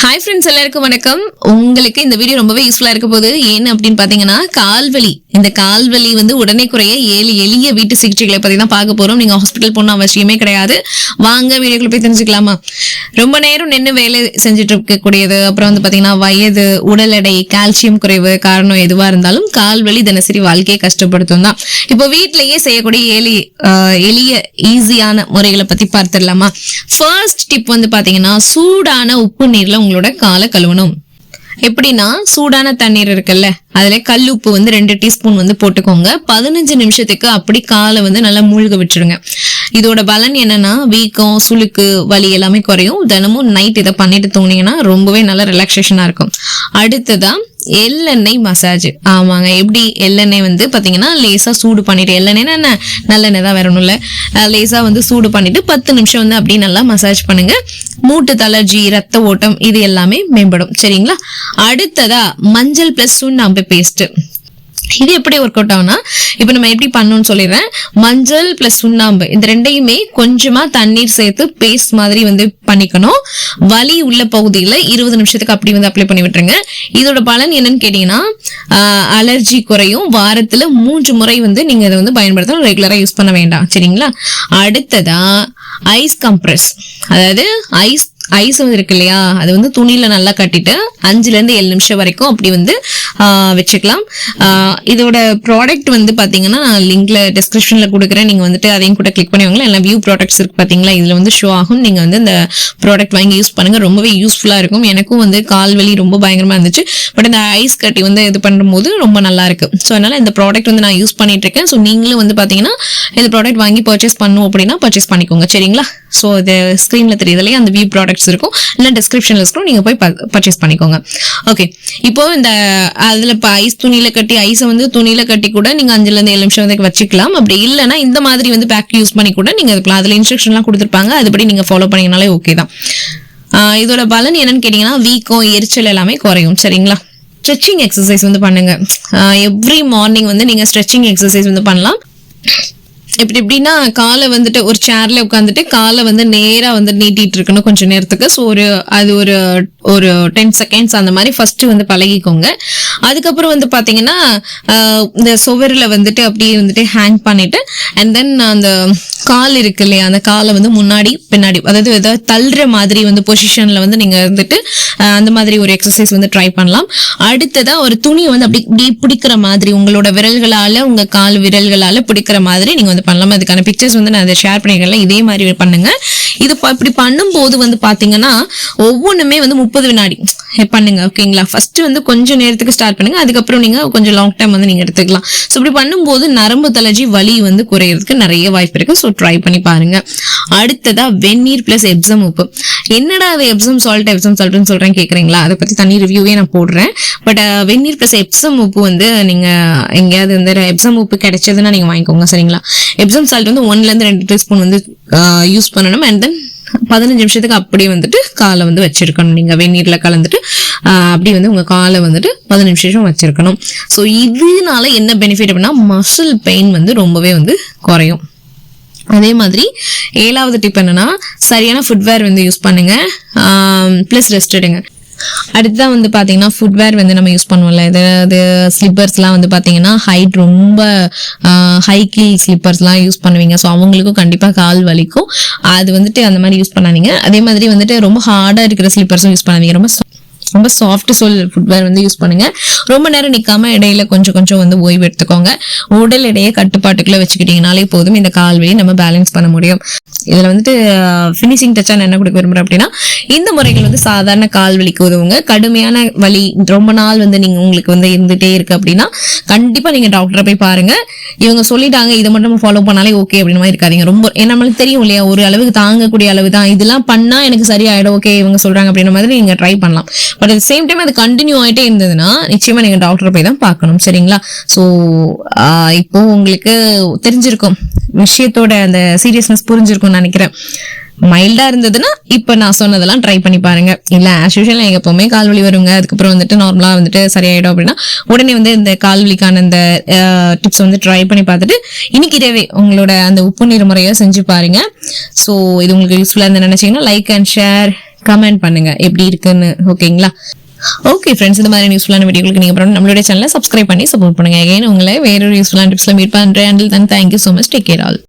Hi friends எல்லாருக்கும் வணக்கம். உங்களுக்கு இந்த வீடியோ ரொம்பவே யூஸ்ஃபுல்லா இருக்க போகுது. ஏன்னு அப்படின்னு பார்த்தீங்கன்னா கால்வலி. இந்த கால்வலி வந்து உடனே குறைய ஏழு எளிய வீட்டு சிகிச்சைகளை பத்தி தான் பார்க்க போறோம். நீங்க ஹாஸ்பிட்டல் போகணும் அவசியமே கிடையாது. வாங்க வீடியோக்குள்ள போய் தெரிஞ்சுக்கலாமா? ரொம்ப நேரம் நின்று வேலை செஞ்சுட்டு இருக்கக்கூடியது அப்புறம் வந்து பாத்தீங்கன்னா வயது உடல் எடை கால்சியம் குறைவு காரணம் எதுவாக இருந்தாலும் கால்வலி தினசரி வாழ்க்கையை கஷ்டப்படுத்தும் தான். இப்போ வீட்டிலேயே செய்யக்கூடிய ஏழு ஆஹ், எளிய ஈஸியான முறைகளை பத்தி பார்த்துடலாமா? ஃபர்ஸ்ட் டிப் வந்து பாத்தீங்கன்னா சூடான உப்பு நீரில் உங்களோட காலை கழுவணும். எப்படின்னா சூடான தண்ணீர் இருக்குல்ல அதுல கல் உப்பு வந்து ரெண்டு டீஸ்பூன் வந்து போட்டுக்கோங்க. பதினஞ்சு நிமிஷத்துக்கு அப்படி காலை வந்து நல்லா மூழ்க விட்டுருங்க. இதோட பலன் என்னன்னா வீக்கம் சுளுக்கு வலி எல்லாமே குறையும். தினமும் நைட் இதை பண்ணிட்டு தூங்கினீங்கன்னா ரொம்பவே நல்ல ரிலாக்ஸேஷனா இருக்கும். அடுத்ததா எள்ளெண்ணெய் மசாஜ் ஆமாங்க. எப்படி எள்ளெண்ணெய் வந்து பார்த்தீங்கன்னா லேசா சூடு பண்ணிட்டு எள்ளெண்ணெய்னா என்ன? நல்லெண்ணெய் தான் வரணும் இல்லை லேசா வந்து சூடு பண்ணிட்டு பத்து நிமிஷம் வந்து அப்படியே நல்லா மசாஜ் பண்ணுங்க. மூட்டு தளர்ச்சி ரத்த ஓட்டம் இது எல்லாமே மேம்படும். சரிங்களா? அடுத்ததா மஞ்சள் பிளஸ் சுண்ணாம்பு பேஸ்ட் இது எப்படி ஒர்க் அவுட் ஆகும்னா இப்போ நம்ம எப்படி பண்ணணும்னு சொல்லிடுறேன். மஞ்சள் பிளஸ் சுண்ணாம்பு இந்த ரெண்டையுமே கொஞ்சமாக தண்ணீர் சேர்த்து பேஸ்ட் மாதிரி வந்து பண்ணிக்கணும். வலி உள்ள பகுதியில் இருபது நிமிஷத்துக்கு அப்படி வந்து அப்ளை பண்ணி விட்டுருங்க. இதோட பலன் என்னன்னு கேட்டிங்கன்னா அலர்ஜி குறையும். வாரத்தில் மூன்று முறை வந்து நீங்கள் இதை வந்து பயன்படுத்தணும். ரெகுலராக யூஸ் பண்ண வேண்டாம். சரிங்களா? அடுத்ததா ஐஸ் கம்ப்ரஸ் அதாவது ஐஸ் ஐஸ் வந்து இருக்கு இல்லையா? அது வந்து துணியில நல்லா கட்டிட்டு அஞ்சுல இருந்து ஏழு நிமிஷம் வரைக்கும் அப்படி வந்து வச்சுக்கலாம். இதோட ப்ராடக்ட் வந்து பாத்தீங்கன்னா நான் லிங்க்ல டிஸ்கிரிப்ஷன்ல கொடுக்குறேன். நீங்க வந்துட்டு அதையும் கூட கிளிக் பண்ணிவாங்களா எல்லாம் வியூ ப்ராடக்ட்ஸ் இருக்கு பாத்தீங்களா? இதுல வந்து ஷோ ஆகும். நீங்க வந்து இந்த ப்ராடக்ட் வாங்கி யூஸ் பண்ணுங்க. ரொம்பவே யூஸ்ஃபுல்லா இருக்கும். எனக்கும் வந்து கால் வலி ரொம்ப பயங்கரமா இருந்துச்சு. பட் இந்த ஐஸ் கட்டி வந்து இது பண்ணும்போது ரொம்ப நல்லா இருக்கு. ஸோ அதனால இந்த ப்ராடக்ட் வந்து நான் யூஸ் பண்ணிட்டு இருக்கேன். ஸோ நீங்களும் வந்து பாத்தீங்கன்னா இந்த ப்ராடக்ட் வாங்கி பர்ச்சேஸ் பண்ணும் அப்படின்னா பர்ச்சேஸ் பண்ணிக்கோங்க. சரிங்களா? ஸோ இது ஸ்க்ரீனில் தெரியுதுலையே? அந்த வியூ ப்ராடக்ட்ஸ் இருக்கும். இல்லை டிஸ்கிரிப்ஷனில் இருக்கும். நீங்கள் போய் பர்ச்சேஸ் பண்ணிக்கோங்க. ஓகே இப்போ இந்த அதில் இப்போ ஐஸ் துணியில கட்டி ஐஸை வந்து துணியில கட்டி கூட நீங்க அஞ்சுல இருந்து ஏழு நிமிஷம் வந்து வச்சுக்கலாம். அப்படி இல்லைன்னா இந்த மாதிரி வந்து பேக் யூஸ் பண்ணி கூட நீங்கள் இருக்கலாம். அதில் இன்ஸ்ட்ரக்ஷன்லாம் கொடுத்துருப்பாங்க. அதுபடி நீங்கள் ஃபாலோ பண்ணிங்கனாலே ஓகே தான். இதோட பலன் என்னன்னு கேட்டீங்கன்னா வீக்கம் எரிச்சல் எல்லாமே குறையும். சரிங்களா? ஸ்ட்ரெச்சிங் எக்ஸசைஸ் வந்து பண்ணுங்க. எவ்ரி மார்னிங் வந்து நீங்கள் ஸ்ட்ரெச்சிங் எக்ஸசைஸ் வந்து பண்ணலாம். இப்படி எப்படின்னா காலை வந்துட்டு ஒரு சேர்ல உட்காந்துட்டு காலை வந்து நேரா வந்து நீட்டிட்டு இருக்கணும் கொஞ்ச நேரத்துக்கு. ஸோ ஒரு அது ஒரு ஒரு டென் செகண்ட்ஸ் அந்த மாதிரி ஃபர்ஸ்ட் வந்து பழகிக்கோங்க. அதுக்கப்புறம் வந்து பாத்தீங்கன்னா இந்த சுவரில் வந்துட்டு அப்படியே வந்துட்டு ஹேங் பண்ணிட்டு அண்ட் தென் அந்த கால் இருக்கு இல்லையா அந்த காலை வந்து முன்னாடி பின்னாடி அதாவது ஏதாவது தள்ளுற மாதிரி வந்து பொசிஷன்ல வந்து நீங்க இருந்துட்டு அந்த மாதிரி ஒரு எக்ஸசைஸ் வந்து ட்ரை பண்ணலாம். அடுத்ததா ஒரு துணி வந்து அப்படி இப்படி பிடிக்கிற மாதிரி உங்களோட விரல்களால உங்க கால் விரல்களால பிடிக்கிற மாதிரி நீங்க வந்து பண்ணலாம் அதுக்கான பிக்சர்ஸ் வந்து நான் அதை ஷேர் பண்ணிக்கிறேன் இதே மாதிரி பண்ணுங்க. இது இப்படி பண்ணும்போது வந்து பாத்தீங்கன்னா ஒவ்வொன்றுமே வந்து முப்பது வினாடி. பண்ணுங்க ஓகேங்களா ஃபர்ஸ்ட் வந்து கொஞ்சம் நேரத்துக்கு ஸ்டார்ட் பண்ணுங்க அதுக்கப்புறம் நீங்க கொஞ்சம் லாங் டைம் வந்து நீங்க எடுத்துக்கலாம். ஸோ இப்படி பண்ணும்போது நரம்பு தளர்ச்சி வலி வந்து குறையறதுக்கு நிறைய வாய்ப்பு இருக்கு. ஸோ ட்ரை பண்ணி பாருங்க. அடுத்ததா வெந்நீர் பிளஸ் எப்சம் உப்பு. என்னடா அது எப்சம் சால்ட் எப்சம் சால்ட்னு சொல்றேன் கேக்குறீங்களா? அதை பத்தி தனி ரிவ்யூவே நான் போடுறேன். பட் வெந்நீர் பிளஸ் எப்சம் உப்பு வந்து நீங்க எங்கேயாவது வந்து எப்சம் உப்பு கிடைச்சதுன்னா நீங்க வாங்கிக்கோங்க சரிங்களா? எப்சம் சால்ட் வந்து ஒன்ல இருந்து ரெண்டு டீஸ்பூன் வந்து யூஸ் பண்ணணும். அண்ட் தென் பதினஞ்சு நிமிஷத்துக்கு அப்படியே வந்துட்டு காலை வந்து வச்சிருக்கணும். நீங்க வெந்நீர்ல கலந்துட்டு ஆஹ் அப்படி வந்து உங்க காலை வந்துட்டு பதினஞ்சு நிமிஷம் வச்சிருக்கணும். ஸோ இதனால என்ன பெனிஃபிட் அப்படின்னா மசில் பெயின் வந்து ரொம்பவே வந்து குறையும். அதே மாதிரி ஏழாவது டிப் என்னன்னா சரியான ஃபுட்வேர் வந்து யூஸ் பண்ணுங்க. ப்ளஸ் ரெஸ்ட் எடுங்க. அடுத்ததான் வந்து பார்த்தீங்கன்னா ஃபுட்வேர் வந்து நம்ம யூஸ் பண்ணுவோம்ல. ஏதாவது ஸ்லிப்பர்ஸ்லாம் வந்து பார்த்தீங்கன்னா ஹைட் ரொம்ப ஹை கீல் ஸ்லிப்பர்ஸ்லாம் யூஸ் பண்ணுவீங்க. ஸோ அவங்களுக்கும் கண்டிப்பாக கால் வலிக்கும். அது வந்துட்டு அந்த மாதிரி யூஸ் பண்ணாதீங்க. அதே மாதிரி வந்துட்டு ரொம்ப ஹார்டாக இருக்கிற ஸ்லிப்பர்ஸும் யூஸ் பண்ணாதீங்க. ரொம்ப ரொம்ப சாஃப்ட் சோல் ஃபுட்வேர் வந்து யூஸ் பண்ணுங்க. ரொம்ப நேரம் நிற்காம இடையில கொஞ்சம் கொஞ்சம் வந்து ஓய்வு எடுத்துக்கோங்க. உடல் எடையை கட்டுப்பாட்டுக்குள்ள வச்சுக்கிட்டீங்கனாலே போதும். இந்த கால் நம்ம பேலன்ஸ் பண்ண முடியும். இதுல வந்துட்டு ஃபினிஷிங் டச்சா நான் என்ன கொடுக்க விரும்புறேன் அப்படின்னா இந்த முறைகள் வந்து சாதாரண கால் வலிக்கு உதவுங்க. கடுமையான வலி ரொம்ப நாள் வந்து நீங்க உங்களுக்கு வந்து இருந்துட்டே இருக்கு அப்படின்னா கண்டிப்பா நீங்க டாக்டரை போய் பாருங்க. இவங்க சொல்லிட்டாங்க இதை மட்டும் ஃபாலோ பண்ணாலே ஓகே அப்படின்னு மாதிரி இருக்காதீங்க. ரொம்ப ஏன்னா நம்மளுக்கு தெரியும் இல்லையா ஒரு அளவுக்கு தாங்கக்கூடிய அளவு தான் இதெல்லாம் பண்ணா எனக்கு சரியாயிடும் ஓகே இவங்க சொல்றாங்க அப்படின்ற மாதிரி நீங்க ட்ரை பண்ணலாம். பட் அட் சேம் டைம் அது கண்டினியூ ஆயிட்டே இருந்ததுன்னா நிச்சயமாக நீங்க டாக்டரை போய் தான் பார்க்கணும் சரிங்களா? ஸோ இப்போ உங்களுக்கு தெரிஞ்சிருக்கும் விஷயத்தோட அந்த சீரியஸ்னஸ் நினைக்கிறேன். மைல்டா இருந்ததுன்னா இப்ப நான் சொன்னதெல்லாம் ட்ரை பண்ணி பாருங்க. இல்ல ஆஸ் யூஷுவல் எனக்கு எப்பவுமே கால் வலி வருங்க. அதுக்கப்புறம் வந்துட்டு நார்மலா வந்துட்டு சரியாயிடும் அப்படின்னா உடனே வந்து இந்த கால் வலிக்கான இந்த டிப்ஸ் வந்து ட்ரை பண்ணி பார்த்துட்டு இன்னைக்கு இரவே உங்களோட அந்த உப்பு நீர் முறையை செஞ்சு பாருங்க. ஸோ இது உங்களுக்கு யூஸ்ஃபுல்லா இருந்து நினைச்சீங்கன்னா லைக் அண்ட் ஷேர் கமெண்ட் பண்ணுங்க. எப்படி இருக்குன்னு ஓகேங்களா ஓகே ஃப்ரெண்ட்ஸ் இந்த மாதிரி யூஸ்ஃபுல்லான வீடியோக்கு நீங்க அப்புறம் நம்மளுடைய சேனலை சப்ஸ்கிரைப் பண்ணி சப்போர்ட் பண்ணுங்க. ஏன் உங்களை வேறொரு யூஸ்ஃபுல்லான டிப்ஸ்ல மீட் பண்ணுறேன் until then thank you so much take care all